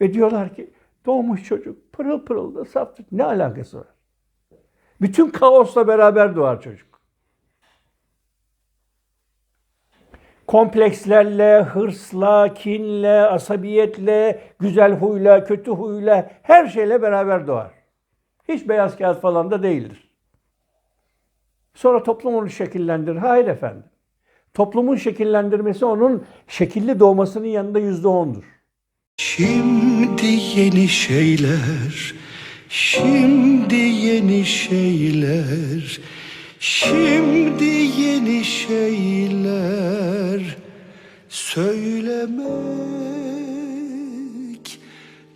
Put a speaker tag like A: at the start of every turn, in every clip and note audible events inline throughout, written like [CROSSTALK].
A: Ve diyorlar ki doğmuş çocuk pırıl pırıl da saftır. Ne alakası var? Bütün kaosla beraber doğar çocuk. Komplekslerle, hırsla, kinle, asabiyetle, güzel huyla, kötü huyla her şeyle beraber doğar. Hiç beyaz kağıt falan da değildir. Sonra toplum onu şekillendirir. Hayır efendim. Toplumun şekillendirmesi onun şekilli doğmasının yanında yüzde ondur.
B: Şimdi yeni şeyler, şimdi yeni şeyler, şimdi yeni şeyler söylemek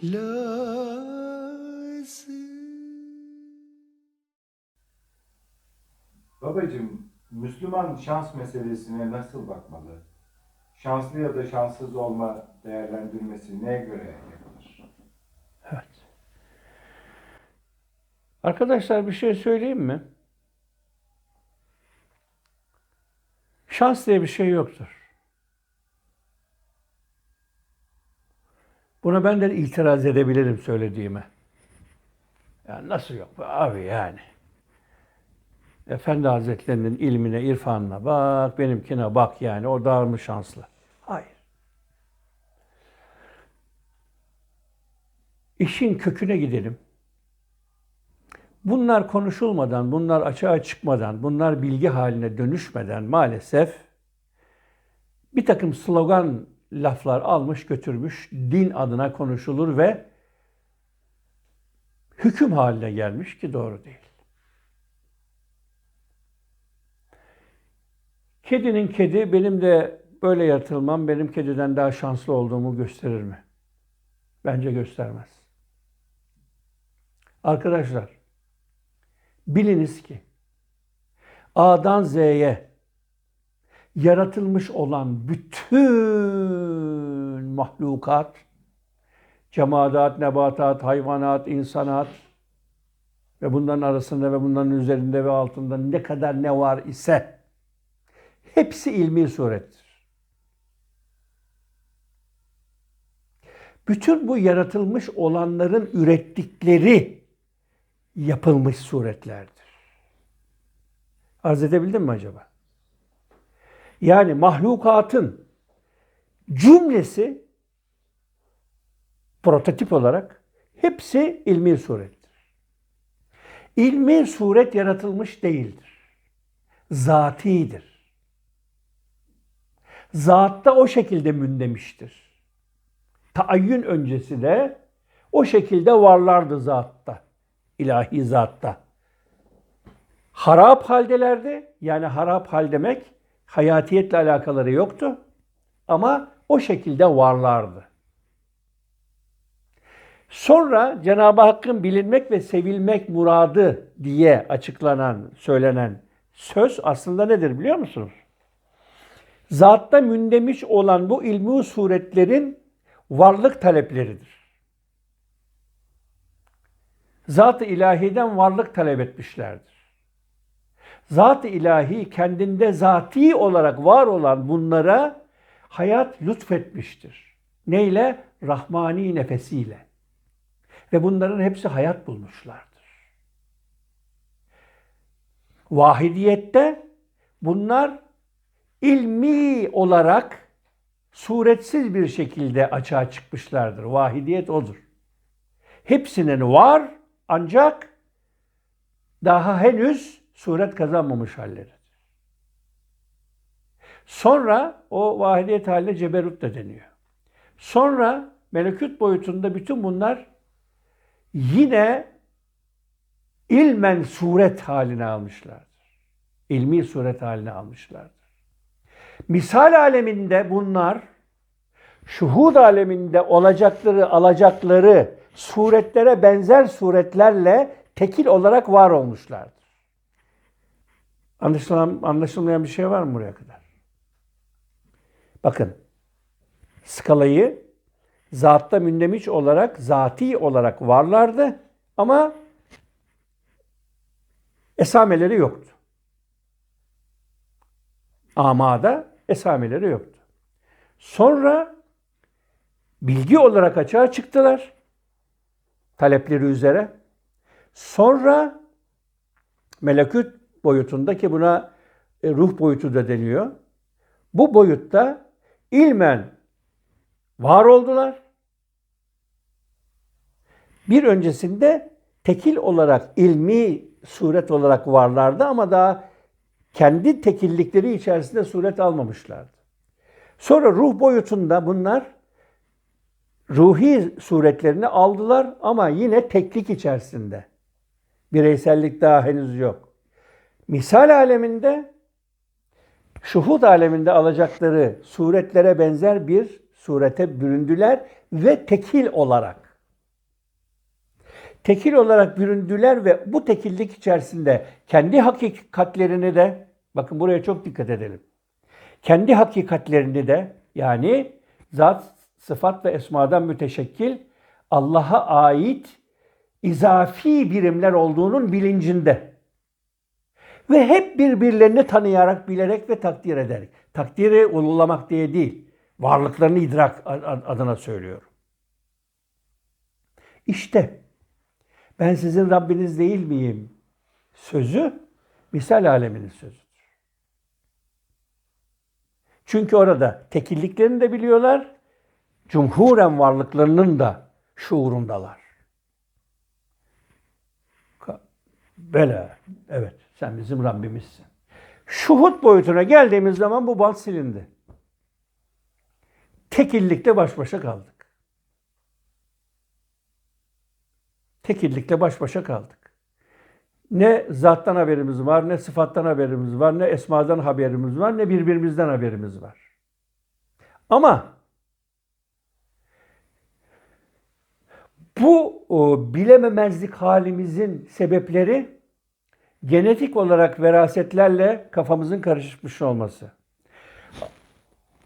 B: lazım.
C: Babacığım, Müslüman şans meselesine nasıl bakmalı? Şanslı ya da şanssız olma değerlendirmesi neye göre yapılır?
A: Evet. Arkadaşlar bir şey söyleyeyim mi? Şans diye bir şey yoktur. Buna ben de itiraz edebilirim söylediğime. Ya nasıl yok be abi yani? Efendi Hazretlerinin ilmine, irfanına bak, benimkine bak yani. O daha mı şanslı? Hayır. İşin köküne gidelim. Bunlar konuşulmadan, bunlar açığa çıkmadan, bunlar bilgi haline dönüşmeden maalesef bir takım slogan laflar almış götürmüş, din adına konuşulur ve hüküm haline gelmiş ki doğru değil. Kedinin kedi benim de böyle yaratılmam benim kediden daha şanslı olduğumu gösterir mi? Bence göstermez. Arkadaşlar, biliniz ki A'dan Z'ye yaratılmış olan bütün mahlukat, cemaat, nebatat, hayvanat, insanat ve bunların arasında ve bunların üzerinde ve altında ne kadar ne var ise hepsi ilmi surettir. Bütün bu yaratılmış olanların ürettikleri yapılmış suretlerdir. Arz edebildim mi acaba? Yani mahlukatın cümlesi prototip olarak hepsi ilmi surettir. İlmi suret yaratılmış değildir. Zatidir. Zatta o şekilde mündemiştir. Taayyün öncesi de o şekilde varlardı zatta. İlahi zatta. Harap haldelerdi. Yani harap hal demek hayatiyetle alakaları yoktu. Ama o şekilde varlardı. Sonra Cenab-ı Hakk'ın bilinmek ve sevilmek muradı diye açıklanan, söylenen söz aslında nedir biliyor musunuz? Zatta mündemiş olan bu ilmi suretlerin varlık talepleridir. Zat-ı ilahiden varlık talep etmişlerdir. Zat-ı ilahi kendinde zati olarak var olan bunlara hayat lütfetmiştir. Neyle? Rahmani nefesiyle. Ve bunların hepsi hayat bulmuşlardır. Vahidiyette bunlar ilmi olarak suretsiz bir şekilde açığa çıkmışlardır. Vahidiyet odur. Hepsinin var ancak daha henüz suret kazanmamış halleridir. Sonra o vahidiyet haline ceberut da deniyor. Sonra melekut boyutunda bütün bunlar yine ilmen suret haline almışlardır. İlmi suret haline almışlardır. Misal aleminde bunlar şuhud aleminde olacakları, alacakları suretlere benzer suretlerle tekil olarak var olmuşlardır. Anlaşılan, anlaşılmayan bir şey var mı buraya kadar? Bakın, skalayı zatta mündemiş olarak, zati olarak varlardı ama esameleri yoktu. Amada esameleri yoktu. Sonra bilgi olarak açığa çıktılar talepleri üzere. Sonra melekut boyutunda ki buna e, ruh boyutu da deniyor. Bu boyutta ilmen var oldular. Bir öncesinde tekil olarak ilmi suret olarak varlardı ama daha kendi tekillikleri içerisinde suret almamışlardı. Sonra ruh boyutunda bunlar ruhi suretlerini aldılar ama yine teklik içerisinde. Bireysellik daha henüz yok. Misal aleminde şuhud aleminde alacakları suretlere benzer bir surete büründüler ve tekil olarak. Tekil olarak büründüler ve bu tekillik içerisinde kendi hakikatlerini de, bakın buraya çok dikkat edelim. Kendi hakikatlerini de yani zat, sıfat ve esmadan müteşekkil Allah'a ait izafi birimler olduğunun bilincinde. Ve hep birbirlerini tanıyarak, bilerek ve takdir ederek. Takdiri ululamak diye değil. Varlıklarını idrak adına söylüyorum. İşte ben sizin Rabbiniz değil miyim? Sözü misal aleminin sözüdür. Çünkü orada tekilliklerini de biliyorlar, cumhuren varlıklarının da şuurundalar. Böyle, evet sen bizim Rabbimizsin. Şuhut boyutuna geldiğimiz zaman bu bant silindi. Tekillikte baş başa kaldık. Tekillikte baş başa kaldık. Ne zattan haberimiz var, ne sıfattan haberimiz var, ne esmadan haberimiz var, ne birbirimizden haberimiz var. Ama bu o, bilememezlik halimizin sebepleri genetik olarak verasetlerle kafamızın karışmış olması.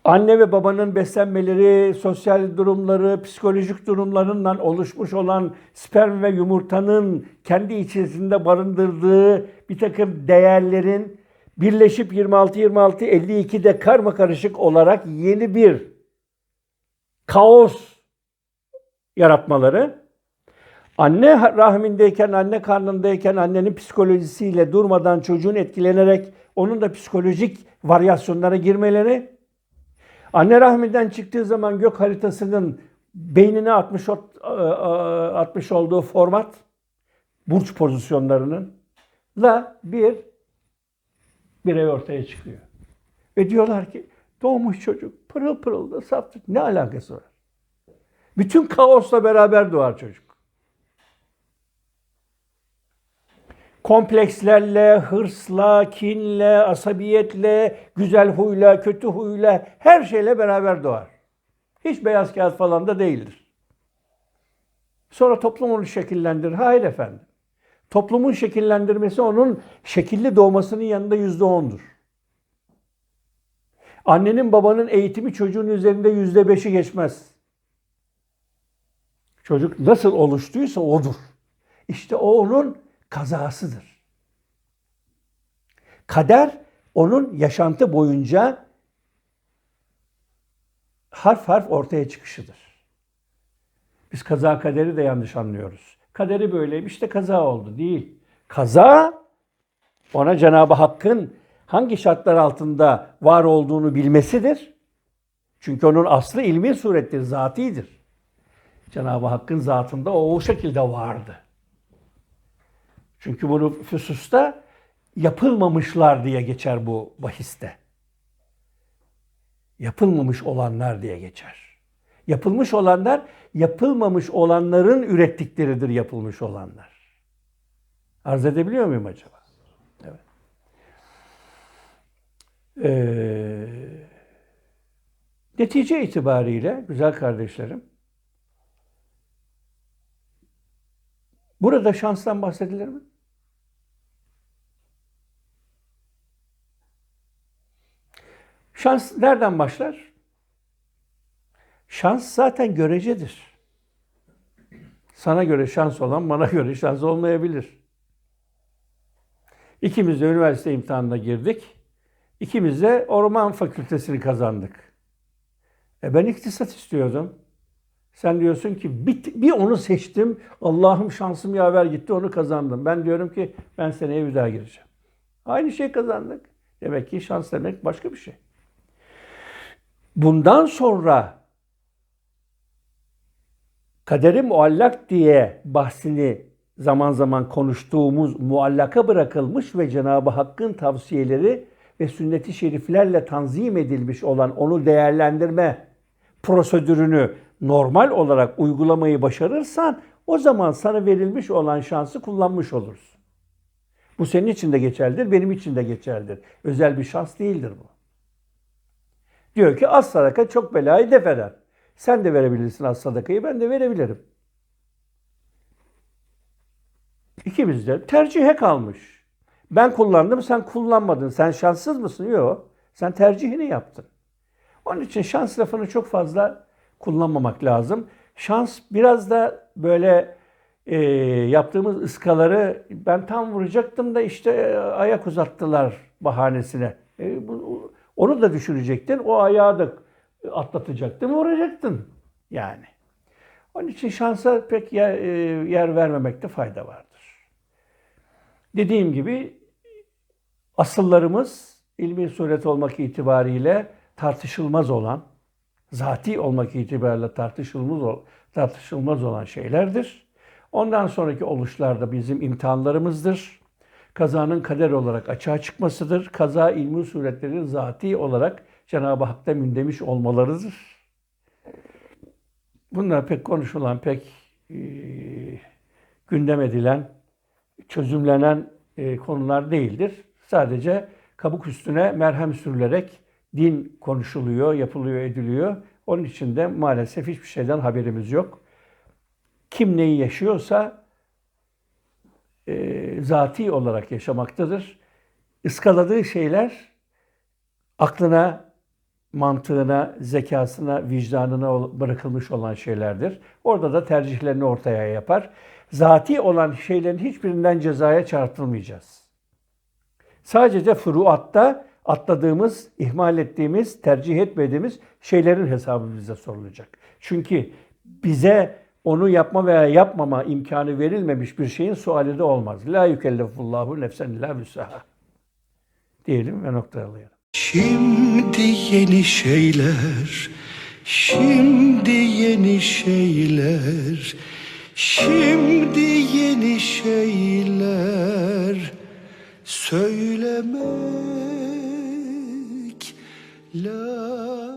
A: Anne ve babanın beslenmeleri, sosyal durumları, psikolojik durumlarından oluşmuş olan sperm ve yumurtanın kendi içerisinde barındırdığı bir takım değerlerin birleşip 26-26-52'de karma karışık olarak yeni bir kaos yaratmaları, anne rahmindeyken, anne karnındayken annenin psikolojisiyle durmadan çocuğun etkilenerek onun da psikolojik varyasyonlara girmeleri, Anne rahminden çıktığı zaman gök haritasının beynine atmış, atmış olduğu format, burç pozisyonlarının la bir birey ortaya çıkıyor. Ve diyorlar ki doğmuş çocuk pırıl pırıl da saptık. Ne alakası var? Bütün kaosla beraber doğar çocuk. komplekslerle, hırsla, kinle, asabiyetle, güzel huyla, kötü huyla, her şeyle beraber doğar. Hiç beyaz kağıt falan da değildir. Sonra toplum onu şekillendirir. Hayır efendim. Toplumun şekillendirmesi onun şekilli doğmasının yanında yüzde ondur. Annenin babanın eğitimi çocuğun üzerinde yüzde beşi geçmez. Çocuk nasıl oluştuysa odur. İşte o onun kazasıdır. Kader onun yaşantı boyunca harf harf ortaya çıkışıdır. Biz kaza kaderi de yanlış anlıyoruz. Kaderi böyleymiş de kaza oldu. Değil. Kaza ona Cenab-ı Hakk'ın hangi şartlar altında var olduğunu bilmesidir. Çünkü onun aslı ilmi surettir, zatidir. Cenab-ı Hakk'ın zatında o, o şekilde vardı. Çünkü bunu füsusta yapılmamışlar diye geçer bu bahiste. Yapılmamış olanlar diye geçer. Yapılmış olanlar, yapılmamış olanların ürettikleridir yapılmış olanlar. Arz edebiliyor muyum acaba? Evet. Ee, netice itibariyle güzel kardeşlerim, burada şanstan bahsedilir mi? Şans nereden başlar? Şans zaten görecedir. Sana göre şans olan bana [LAUGHS] göre şans olmayabilir. İkimiz de üniversite imtihanına girdik. İkimiz de orman fakültesini kazandık. E ben iktisat istiyordum. Sen diyorsun ki bir, bir onu seçtim. Allah'ım şansım yaver gitti onu kazandım. Ben diyorum ki ben seneye bir daha gireceğim. Aynı şey kazandık. Demek ki şans demek başka bir şey. Bundan sonra kaderi muallak diye bahsini zaman zaman konuştuğumuz muallaka bırakılmış ve Cenab-ı Hakk'ın tavsiyeleri ve sünnet-i şeriflerle tanzim edilmiş olan onu değerlendirme prosedürünü normal olarak uygulamayı başarırsan o zaman sana verilmiş olan şansı kullanmış olursun. Bu senin için de geçerlidir, benim için de geçerlidir. Özel bir şans değildir bu. Diyor ki az sadaka çok belayı def eder. Sen de verebilirsin az sadakayı, ben de verebilirim. İkimiz de tercihe kalmış. Ben kullandım, sen kullanmadın. Sen şanssız mısın? Yok. Sen tercihini yaptın. Onun için şans lafını çok fazla kullanmamak lazım. Şans biraz da böyle e, yaptığımız ıskaları ben tam vuracaktım da işte e, ayak uzattılar bahanesine. E, bu, onu da düşürecektin. O ayağı da atlatacaktın, vuracaktın yani. Onun için şansa pek yer, e, yer vermemekte fayda vardır. Dediğim gibi asıllarımız ilmi suret olmak itibariyle tartışılmaz olan, zati olmak itibariyle tartışılmaz, tartışılmaz olan şeylerdir. Ondan sonraki oluşlarda bizim imtihanlarımızdır. Kazanın kader olarak açığa çıkmasıdır. Kaza ilmi suretlerin zati olarak Cenab-ı Hak'ta mündemiş olmalarıdır. Bunlar pek konuşulan, pek e, gündem edilen, çözümlenen e, konular değildir. Sadece kabuk üstüne merhem sürülerek din konuşuluyor, yapılıyor, ediliyor. Onun için de maalesef hiçbir şeyden haberimiz yok. Kim neyi yaşıyorsa e, zati olarak yaşamaktadır. Iskaladığı şeyler aklına, mantığına, zekasına, vicdanına bırakılmış olan şeylerdir. Orada da tercihlerini ortaya yapar. Zati olan şeylerin hiçbirinden cezaya çarptırmayacağız. Sadece furuatta atladığımız, ihmal ettiğimiz, tercih etmediğimiz şeylerin hesabı bize sorulacak. Çünkü bize onu yapma veya yapmama imkanı verilmemiş bir şeyin suali de olmaz. La yükellefullahu nefsen illa vüsaha. Diyelim ve noktalayalım.
B: Şimdi yeni şeyler, şimdi yeni şeyler, şimdi yeni şeyler söylemek lazım.